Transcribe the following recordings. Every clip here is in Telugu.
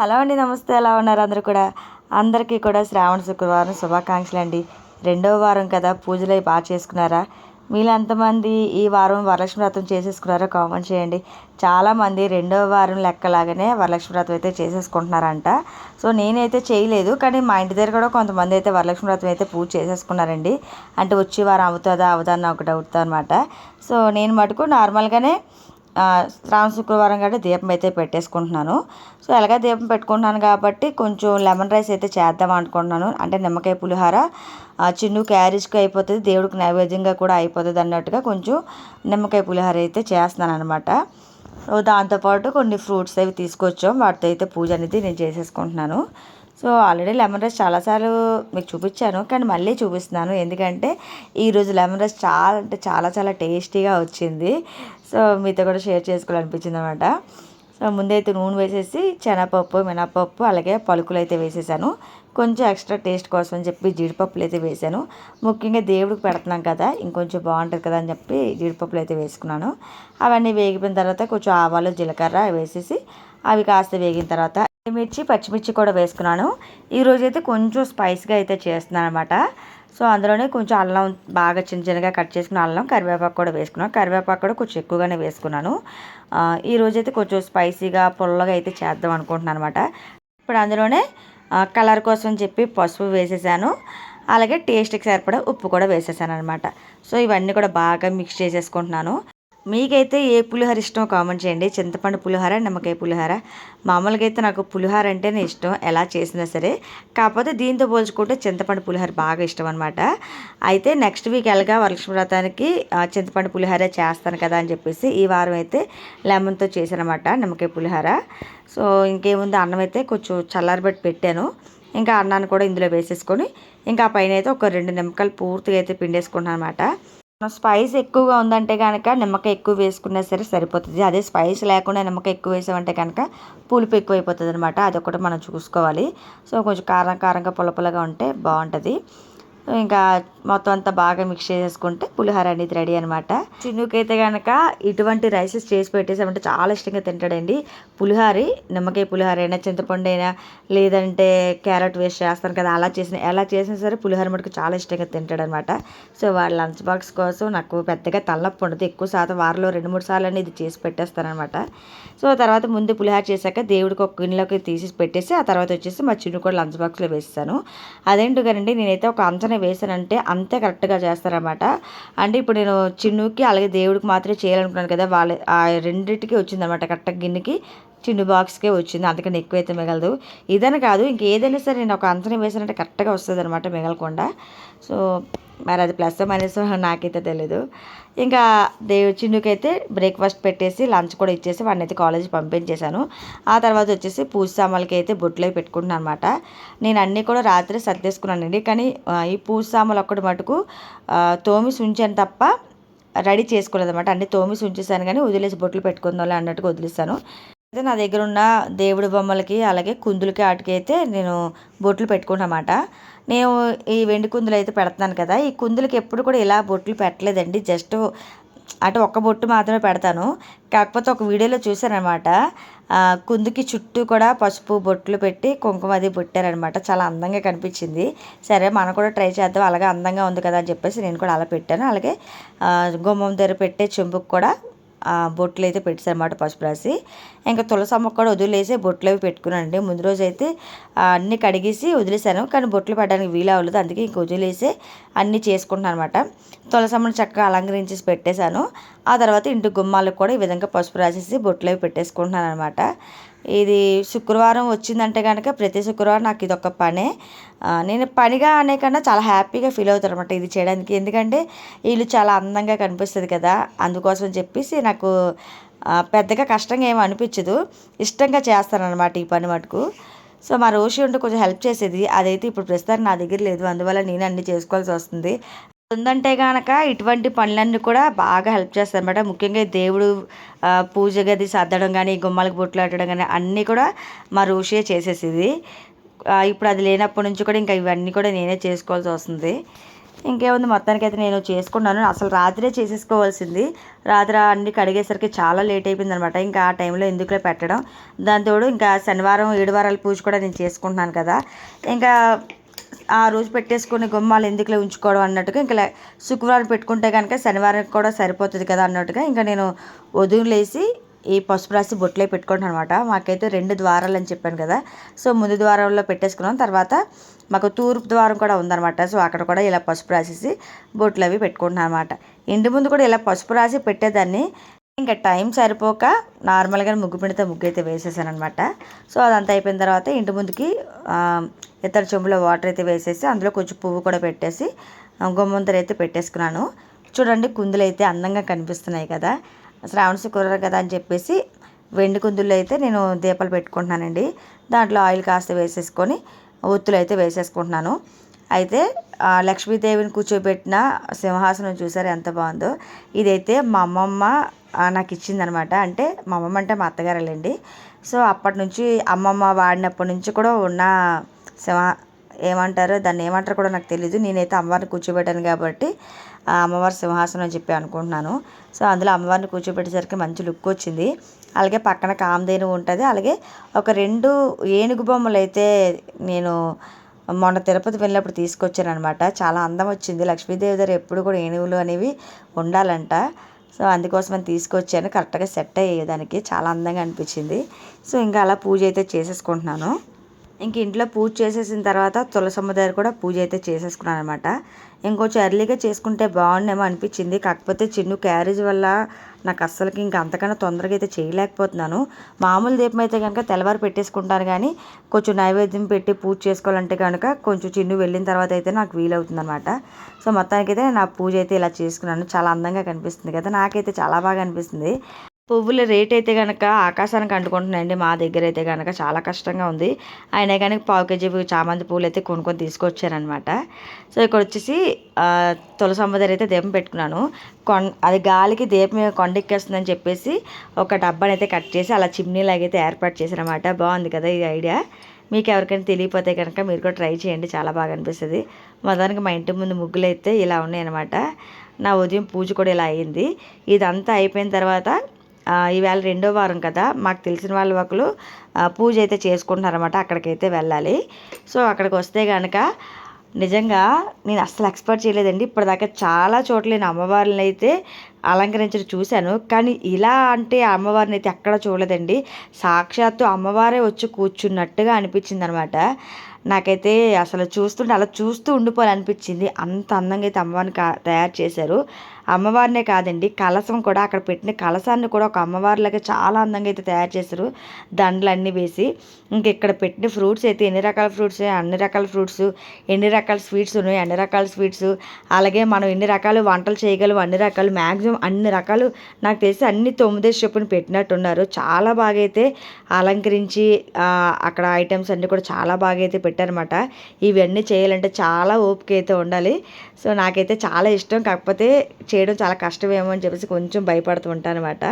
హలో అండి నమస్తే. ఎలా ఉన్నారు అందరూ కూడా? అందరికీ కూడా శ్రావణ శుక్రవారం శుభాకాంక్షలు అండి. రెండవ వారం కదా పూజలు అవి బాగా చేసుకున్నారా? మీలో ఎంతమంది ఈ వారం వరలక్ష్మి వ్రతం చేసేసుకున్నారో కామెంట్ చేయండి. చాలామంది రెండవ వారం లెక్కలాగానే వరలక్ష్మి వ్రతం అయితే చేసేసుకుంటున్నారంట. సో నేనైతే చేయలేదు కానీ మా ఇంటి దగ్గర కూడా కొంతమంది అయితే వరలక్ష్మి వ్రతం అయితే పూజ చేసేసుకున్నారండి. అంటే వచ్చే వారం అవుతుందా అవుదా అని ఒక డౌట్తో అనమాట సో నేను మటుకు నార్మల్గానే శ్రావణ శుక్రవారం కాబట్టి దీపం అయితే పెట్టేసుకుంటున్నాను. సో ఎలాగ దీపం పెట్టుకుంటున్నాను కాబట్టి కొంచెం లెమన్ రైస్ అయితే చేద్దాం అనుకుంటున్నాను. అంటే నిమ్మకాయ పులిహార చిన్ను క్యారేజ్కి అయిపోతుంది దేవుడికి నైవేద్యంగా కూడా అయిపోతుంది అన్నట్టుగా కొంచెం నిమ్మకాయ పులిహార అయితే చేస్తున్నాను అనమాట దాంతోపాటు కొన్ని ఫ్రూట్స్ అవి తీసుకొచ్చాం. వాటితో అయితే పూజ అనేది నేను చేసేసుకుంటున్నాను. సో ఆల్రెడీ లెమన్ రైస్ చాలాసార్లు మీకు చూపించాను కానీ మళ్ళీ చూపిస్తున్నాను. ఎందుకంటే ఈరోజు లెమన్ రైస్ చాలా అంటే చాలా చాలా టేస్టీగా వచ్చింది. సో మీతో కూడా షేర్ చేసుకోవాలనిపించింది అనమాట సో ముందైతే నూనె వేసేసి శనగపప్పు మినపప్పు అలాగే పలుకులు అయితే వేసేసాను. కొంచెం ఎక్స్ట్రా టేస్ట్ కోసం అని చెప్పి జీడిపప్పులు అయితే వేసాను. ముఖ్యంగా దేవుడికి పెడుతున్నాం కదా ఇంకొంచెం బాగుంటుంది కదా అని చెప్పి జీడిపప్పులు అయితే వేసుకున్నాను. అవన్నీ వేగిపోయిన తర్వాత కొంచెం ఆవాలు జీలకర్ర వేసేసి అవి కాస్త వేగిన తర్వాత మిర్చి పచ్చిమిర్చి కూడా వేసుకున్నాను. ఈరోజు అయితే కొంచెం స్పైస్గా అయితే చేస్తున్నాను అనమాట సో అందులోనే కొంచెం అల్లం బాగా చిన్న చిన్నగా కట్ చేసుకున్న అల్లం కరివేపాకు కూడా వేసుకున్నాను. కరివేపాకు కూడా కొంచెం ఎక్కువగానే వేసుకున్నాను. ఆ, ఈ అయితే కొంచెం స్పైసీగా పుల్లగా అయితే చేద్దాం అనుకుంటున్నాను అనమాట ఇప్పుడు అందులోనే కలర్ కోసం చెప్పి పసుపు వేసేసాను. అలాగే టేస్ట్కి సరిపడా ఉప్పు కూడా వేసేసాను అనమాట సో ఇవన్నీ కూడా బాగా మిక్స్ చేసేసుకుంటున్నాను. మీకైతే ఏ పులిహోర ఇష్టమో కామెంట్ చేయండి. చింతపండు పులిహోర నిమ్మకాయ పులిహోర. మామూలుగా అయితే నాకు పులిహోర అంటేనే ఇష్టం ఎలా చేసినా సరే. కాకపోతే దీంతో పోల్చుకుంటే చింతపండు పులిహోర బాగా ఇష్టం అనమాట అయితే నెక్స్ట్ వీక్ ఎలాగా వరలక్ష్మి వ్రతానికి చింతపండు పులిహోర చేస్తాను కదా అని చెప్పేసి ఈ వారం అయితే లెమన్తో చేశానమాట నిమ్మకాయ పులిహోర. సో ఇంకేముంది? అన్నం అయితే కొంచెం చల్లారబెట్టి పెట్టాను. ఇంకా అన్నాన్ని కూడా ఇందులో వేసేసుకొని ఇంకా పైన అయితే ఒక రెండు నిమ్మకాయలు పూర్తిగా అయితే పిండేసుకున్నాను అనమాట స్పైస్ ఎక్కువగా ఉందంటే కనుక నిమ్మకాయ ఎక్కువ వేసుకున్నా సరే సరిపోతుంది. అదే స్పైస్ లేకుండా నిమ్మకాయ ఎక్కువ వేసామంటే కనుక పులుపు ఎక్కువ అయిపోతుంది అనమాట అదొకటి మనం చూసుకోవాలి. సో కొంచెం కారం కారంగా పులపులగా ఉంటే బాగుంటుంది. ఇంకా మొత్తం అంతా బాగా మిక్స్ చేసేసుకుంటే పులిహోర అనేది రెడీ అనమాట చిన్నుకైతే కనుక ఇటువంటి రైసెస్ చేసి పెట్టేసామంటే చాలా ఇష్టంగా తింటాడండి. పులిహోరి నిమ్మకాయ పులిహోర అయినా చింతపండు అయినా లేదంటే క్యారెట్ వేస్ట్ చేస్తాను కదా అలా చేసిన ఎలా చేసినా సరే పులిహోర మటుకు చాలా ఇష్టంగా తింటాడు అనమాట సో వాడి లంచ్ బాక్స్ కోసం నాకు పెద్దగా తలనొప్పి ఉండదు. ఎక్కువ శాతం వారంలో రెండు మూడు సార్లు అనేది చేసి పెట్టేస్తానమాట సో తర్వాత ముందు పులిహోర చేశాక దేవుడికి ఒక గిన్నెలోకి తీసి పెట్టేసి ఆ తర్వాత వచ్చేసి మా చిన్ను కూడా లంచ్ బాక్స్లో వేస్తాను. అదేంటో కానండి నేనైతే ఒక అంచనా వేసానంటే అంతే కరెక్ట్గా చేస్తారనమాట అంటే ఇప్పుడు నేను చిన్నుకి అలాగే దేవుడికి మాత్రమే చేయాలనుకున్నాను కదా వాళ్ళ ఆ రెండింటికి వచ్చిందనమాట కరెక్ట్గా గిన్నెకి. చిన్న బాక్స్కే వచ్చింది. అందుకని ఎక్కువైతే మిగలదు. ఇదని కాదు ఇంకేదైనా సరే నేను ఒక అంతరం వేసానంటే కరెక్ట్గా వస్తుంది అనమాట మిగలకుండా. సో మరి అది ప్లస్ మైనస్ నాకైతే తెలీదు. ఇంకా దేవు చిన్నుకైతే బ్రేక్ఫాస్ట్ పెట్టేసి లంచ్ కూడా ఇచ్చేసి వాడిని అయితే కాలేజ్ పంపించేశాను. ఆ తర్వాత వచ్చేసి పూజ సామాన్లకి అయితే బొట్లో పెట్టుకుంటున్నాను అనమాట నేను అన్నీ కూడా రాత్రి సర్దేసుకున్నానండి. కానీ ఈ పూజ సామాన్లు ఒక్కటి మటుకు తోమి ఉంచాను తప్ప రెడీ చేసుకోలేదు అనమాట అన్ని తోమి ఉంచేసాను కానీ వదిలేసి బొట్లు పెట్టుకుందాం అన్నట్టుగా వదిలేసాను అయితే నా దగ్గర ఉన్న దేవుడి బొమ్మలకి అలాగే కుందులకి వాటికి అయితే నేను బొట్లు పెట్టుకున్నమాట. నేను ఈ వెండి కుందులు అయితే పెడతాను కదా ఈ కుందులకి ఎప్పుడు కూడా ఇలా బొట్లు పెట్టలేదండి. జస్ట్ అంటే ఒక్క బొట్టు మాత్రమే పెడతాను. కాకపోతే ఒక వీడియోలో చూశానమాట కుందుకి చుట్టూ కూడా పసుపు బొట్లు పెట్టి కుంకుమ అది పెట్టారనమాట చాలా అందంగా కనిపించింది. సరే మనం కూడా ట్రై చేద్దాం. అలాగే అందంగా ఉంది కదా అని చెప్పేసి నేను కూడా అలా పెట్టాను. అలాగే గుమ్మం దగ్గర పెట్టే చెంబుకు కూడా బొట్లు అయితే పెట్టారన్నమాట పసుపు రాసి. ఇంకా తులసమ్మ కూడా వదిలేసి బొట్లు అవి పెట్టుకున్నానండి. ముందు రోజు అయితే అన్నీ కడిగేసి వదిలేసాను కానీ బొట్లు పెట్టడానికి వీలు అవ్వలేదు. అందుకే ఇంక వదిలేసి అన్నీ చేసుకుంటున్నాను అనమాట తులసమ్మను చక్కగా అలంకరించేసి పెట్టేశాను. ఆ తర్వాత ఇంటి గుమ్మాలకు కూడా ఈ విధంగా పసుపు రాసేసి బొట్లు అవి పెట్టేసుకుంటున్నాను అనమాట ఇది శుక్రవారం వచ్చిందంటే కనుక ప్రతి శుక్రవారం నాకు ఇది ఒక పనే నేను పనిగా అనే కన్నా చాలా హ్యాపీగా ఫీల్ అవుతాను అనమాట ఇది చేయడానికి. ఎందుకంటే వీళ్ళు చాలా అందంగా కనిపిస్తుంది కదా. అందుకోసం చెప్పేసి నాకు పెద్దగా కష్టంగా ఏమి అనిపించదు. ఇష్టంగా చేస్తానన్నమాట ఈ పని మటుకు. సో మా రోషి ఉంటే కొంచెం హెల్ప్ చేసేది. అదైతే ఇప్పుడు ప్రస్తుతానికి నా దగ్గర లేదు. అందువల్ల నేను అన్ని చేసుకోవాల్సి వస్తుంది. ఉందంటే కనుక ఇటువంటి పనులన్నీ కూడా బాగా హెల్ప్ చేస్తాయి అనమాట ముఖ్యంగా దేవుడు పూజ గది సర్దడం కానీ గుమ్మాలకు బొట్లు పెట్టడం కానీ అన్నీ కూడా మా రోషియే చేసేసేది. ఇప్పుడు అది లేనప్పటి నుంచి కూడా ఇంకా ఇవన్నీ కూడా నేనే చేసుకోవాల్సి వస్తుంది. ఇంకేముంది? మొత్తానికి అయితే నేను చేసుకున్నాను. అసలు రాత్రే చేసేసుకోవాల్సింది. రాత్రి అన్ని కడిగేసరికి చాలా లేట్ అయిపోయింది అనమాట ఇంకా ఆ టైంలో ఎందుకులే పెట్టడం. దాంతోడు ఇంకా శనివారం ఏడు వారాల పూజ కూడా నేను చేసుకుంటున్నాను కదా. ఇంకా ఆ రోజు పెట్టేసుకుని గుమ్మాలు ఎందుకులే ఉంచుకోవడం అన్నట్టుగా ఇంకా శుక్రవారం పెట్టుకుంటే కనుక శనివారం కూడా సరిపోతుంది కదా అన్నట్టుగా ఇంకా నేను వదిలేసి ఈ పసుపు రాసి బొట్లే పెట్టుకుంటాను అనమాట మాకైతే రెండు ద్వారాలు అని చెప్పాను కదా. సో ముందు ద్వారంలో పెట్టేసుకున్నాం. తర్వాత మాకు తూర్పు ద్వారం కూడా ఉందన్నమాట. సో అక్కడ కూడా ఇలా పసుపు రాసేసి బొట్లు అవి పెట్టుకుంటున్నాను అనమాట ఇంటి ముందు కూడా ఇలా పసుపు రాసి పెట్టేదాన్ని. ఇంకా టైం సరిపోక నార్మల్గా ముగ్గు పిండితో ముగ్గు అయితే వేసేసాను అనమాట సో అదంతా అయిపోయిన తర్వాత ఇంటి ముందుకి ఇతర చెంబులో వాటర్ అయితే వేసేసి అందులో కొంచెం పువ్వు కూడా పెట్టేసి గుమ్మంతలు అయితే పెట్టేసుకున్నాను. చూడండి కుందులు అయితే అందంగా కనిపిస్తున్నాయి కదా. శ్రావణ శుక్రవారం కదా అని చెప్పేసి వెండి కుందుల్లో అయితే నేను దీపాలు పెట్టుకుంటున్నానండి. దాంట్లో ఆయిల్ కాస్త వేసేసుకొని ఒత్తులు అయితే వేసేసుకుంటున్నాను. అయితే లక్ష్మీదేవిని కూర్చోబెట్టిన సింహాసనం చూసారు ఎంత బాగుందో? ఇదైతే మా అమ్మమ్మ నాకు ఇచ్చిందనమాట. అంటే మా అమ్మమ్మ అంటే మా అత్తగారులేండి. సో అప్పటి నుంచి అమ్మమ్మ వాడినప్పటి నుంచి కూడా ఉన్న సింహ ఏమంటారు? దాన్ని ఏమంటారో కూడా నాకు తెలియదు నేనైతే అమ్మవారిని కూర్చోబెట్టాను కాబట్టి అమ్మవారి సింహాసనం అని చెప్పి అనుకుంటున్నాను. సో అందులో అమ్మవారిని కూర్చోబెట్టేసరికి మంచి లుక్ వచ్చింది. అలాగే పక్కన కామధేను ఉంటుంది. అలాగే ఒక రెండు ఏనుగు బొమ్మలు అయితే నేను మొన్న తిరుపతి వెళ్ళినప్పుడు తీసుకొచ్చాను అనమాట చాలా అందం వచ్చింది. లక్ష్మీదేవి దగ్గర ఎప్పుడు కూడా ఏనుగులు అనేవి ఉండాలంట. సో అందుకోసం అని తీసుకొచ్చాను. కరెక్ట్గా సెట్ అయ్యేదానికి చాలా అందంగా అనిపించింది. సో ఇంకా అలా పూజ అయితే చేసేసుకుంటున్నాను. ఇంక ఇంట్లో పూజ చేసేసిన తర్వాత తులసమ్మ దగ్గర కూడా పూజ అయితే చేసేసుకున్నాను అనమాట ఇంకొంచెం ఎర్లీగా చేసుకుంటే బాగుండేమో అనిపించింది. కాకపోతే చిన్ను క్యారేజ్ వల్ల నాకు అస్సలకి ఇంకా అంతకన్నా తొందరగా అయితే చేయలేకపోతున్నాను. మామూలు దీపం అయితే కనుక తెల్లవారు పెట్టేసుకుంటాను కానీ కొంచెం నైవేద్యం పెట్టి పూజ చేసుకోవాలంటే కనుక కొంచెం చిన్ను వెళ్ళిన తర్వాత అయితే నాకు వీలవుతుంది అనమాట సో మొత్తానికైతే నా పూజ అయితే ఇలా చేసుకున్నాను. చాలా అందంగా కనిపిస్తుంది కదా. నాకైతే చాలా బాగా అనిపిస్తుంది. పువ్వుల రేట్ అయితే కనుక ఆకాశానికి అంటుకుంటున్నాయండి. మా దగ్గర అయితే కనుక చాలా కష్టంగా ఉంది. అయినా కానీ పావు కేజీ చామంతి పూలు అయితే కొనుక్కొని తీసుకొచ్చారనమాట సో ఇక్కడ వచ్చేసి తులసమ్మ దగ్గర అయితే దీపం పెట్టుకున్నాను. కొన్ అది గాలికి దీపం కొండెక్కేస్తుందని చెప్పేసి ఒక డబ్బాని అయితే కట్ చేసి అలా చిమ్నీలాగైతే అయితే ఏర్పాటు చేశారనమాట బాగుంది కదా ఈ ఐడియా. మీకు ఎవరికైనా తెలియపోతే కనుక మీరు కూడా ట్రై చేయండి. చాలా బాగా అనిపిస్తుంది. మొదటికి మా ఇంటి ముందు ముగ్గులు అయితే ఇలా ఉన్నాయన్నమాట. నా ఉదయం పూజ కూడా ఇలా అయింది. ఇదంతా అయిపోయిన తర్వాత ఈవేళ రెండో వారం కదా మాకు తెలిసిన వాళ్ళు ఒకరు పూజ అయితే చేసుకుంటున్నారన్నమాట అక్కడికైతే వెళ్ళాలి. సో అక్కడికి వస్తే కనుక నిజంగా నేను అస్సలు ఎక్స్పెక్ట్ చేయలేదండి. ఇప్పటిదాకా చాలా చోట్ల నేను అమ్మవారిని అయితే అలంకరించడం చూశాను. కానీ ఇలా అంటే అమ్మవారిని అయితే ఎక్కడ చూడలేదండి. సాక్షాత్తు అమ్మవారే వచ్చి కూర్చున్నట్టుగా అనిపించింది అనమాట నాకైతే అసలు చూస్తుంటే అలా చూస్తూ ఉండిపోవాలనిపించింది. అంత అందంగా అయితే అమ్మవారిని తయారు చేశారు. అమ్మవారినే కాదండి కలసం కూడా అక్కడ పెట్టిన కలసాన్ని కూడా ఒక అమ్మవారిలాగా చాలా అందంగా అయితే తయారు చేశారు. దండలన్నీ వేసి ఇంక ఇక్కడ పెట్టిన ఫ్రూట్స్ అయితే ఎన్ని రకాల ఫ్రూట్స్ అన్ని రకాల ఫ్రూట్స్ ఎన్ని రకాల స్వీట్స్ ఉన్నాయి అన్ని రకాల స్వీట్స్ అలాగే మనం ఎన్ని రకాలు వంటలు చేయగలం అన్ని రకాలు మ్యాక్సిమం అన్ని రకాలు నాకు తెలిసి అన్ని తొమ్మిదే చెప్పుని పెట్టినట్టున్నారు. చాలా బాగా అయితే అలంకరించి అక్కడ ఐటమ్స్ అన్నీ కూడా చాలా బాగా అయితే పెట్టారనమాట ఇవన్నీ చేయాలంటే చాలా ఓపిక అయితే ఉండాలి. సో నాకైతే చాలా ఇష్టం. కాకపోతే చేయడం చాలా కష్టమేమో అని చెప్పేసి కొంచెం భయపడుతూ ఉంటాను అనమాట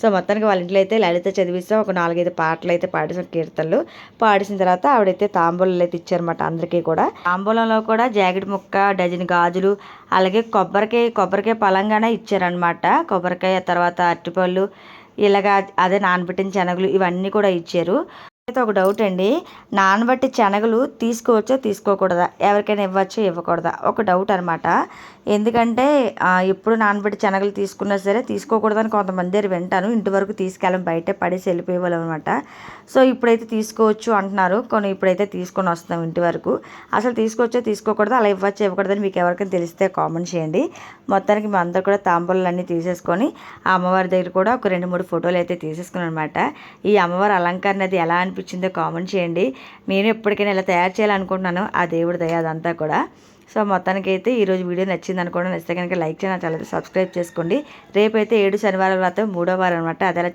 సో మొత్తానికి వాళ్ళ ఇంట్లో అయితే లలిత చదివిస్తే. ఒక నాలుగైదు పాటలు అయితే పాడేసిన కీర్తనలు. పాడేసిన తర్వాత ఆవిడైతే తాంబూలాలు అయితే ఇచ్చారన్నమాట అందరికీ కూడా. తాంబూలంలో కూడా జాకెట్ ముక్క డజన్ గాజులు అలాగే కొబ్బరికాయ కొబ్బరికాయ పలంగానే ఇచ్చారనమాట కొబ్బరికాయ తర్వాత అరటిపళ్ళు ఇలాగా అదే నానబెట్టిన శనగలు ఇవన్నీ కూడా ఇచ్చారు. అయితే ఒక డౌట్ అండి. నానబట్టి శనగలు తీసుకోవచ్చో తీసుకోకూడదా? ఎవరికైనా ఇవ్వచ్చో ఇవ్వకూడదా? ఒక డౌట్ అనమాట ఎందుకంటే ఎప్పుడు నానబెట్టి శనగలు తీసుకున్నా సరే తీసుకోకూడదని కొంతమంది దగ్గర వింటాను. ఇంటి వరకు తీసుకెళ్ళం బయట పడేసి వెళ్ళిపోయేవాళ్ళం అనమాట సో ఇప్పుడైతే తీసుకోవచ్చు అంటున్నారు. కొన్ని ఇప్పుడైతే తీసుకొని వస్తున్నాం ఇంటి వరకు. అసలు తీసుకోవచ్చో తీసుకోకూడదు? అలా ఇవ్వచ్చో ఇవ్వకూడదని మీకు ఎవరికైనా తెలిస్తే కామెంట్ చేయండి. మొత్తానికి మేము అందరూ కూడా తాంబూలన్నీ తీసేసుకొని ఆ అమ్మవారి దగ్గర కూడా ఒక రెండు మూడు ఫోటోలు అయితే తీసేసుకున్నాం అనమాట ఈ అమ్మవారి అలంకరణ అది ఎలా అనిపించిందో కామెంట్ చేయండి. నేను ఎప్పటికైనా ఇలా తయారు చేయాలనుకుంటున్నాను ఆ దేవుడి దయ అదంతా కూడా. సో మొత్తానికి అయితే ఈరోజు వీడియో నచ్చింది అనుకోండి నచ్చితే కనుక లైక్ చేయాలి చాలా సబ్స్క్రైబ్ చేసుకోండి. రేపైతే ఏడు శనివారం తర్వాత మూడో వారం అనమాట అది ఎలా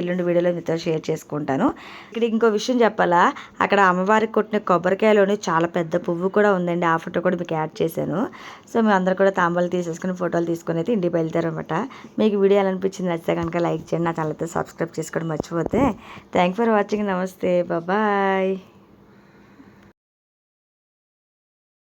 ఎల్లుండి వీడియోలో మీతో షేర్ చేసుకుంటాను. ఇక్కడ ఇంకో విషయం చెప్పాలా? అక్కడ అమ్మవారికి కొట్టిన కొబ్బరికాయలోని చాలా పెద్ద పువ్వు కూడా ఉందండి. ఆ ఫోటో కూడా మీకు యాడ్ చేశాను. సో మేము అందరూ కూడా తాంబాలు తీసేసుకుని ఫోటోలు తీసుకుని అయితే ఇంటికి బయలుదేరమాట మీకు వీడియో ఎలా అనిపించింది నచ్చితే కనుక లైక్ చేయండి నా ఛానల్తో సబ్స్క్రైబ్ చేసుకోవడం మర్చిపోతే. Thank for watching. నమస్తే. బాయ్.